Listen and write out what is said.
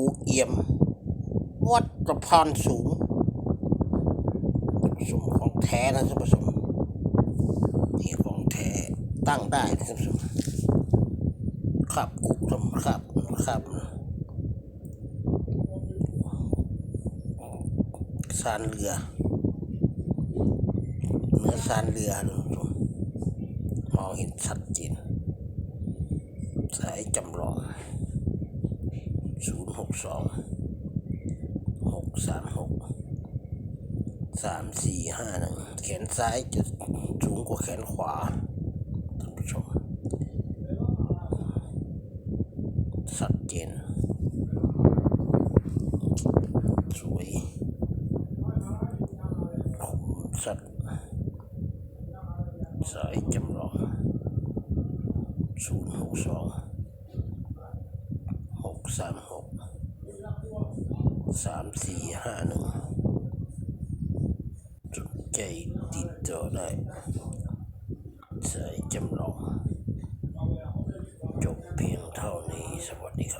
ปูเอี่ยม วัดสะพานสูงผสมของแท้นะท่านผู้ชมนี่ของแท้ตั้งได้นะท่านผู้ชมครับกุกทำครับครับซานเรือเนื้อซานเรือนะท่านผู้ชมมองเห็นชัดเจนสายจำลอง หกสองหกสามหกสามสี่ห้าหนึ่งแขนซ้ายจะสูงกว่าแขนขวาท่านผู้ชมชัดเจนสวยคมสัดสายจำลองศูนย์หกสองหกสามหก สามสี่ห้าหนึ่งสนใจติดต่อได้สายจำลอง จบเพียงเท่านี้สวัสดีครับ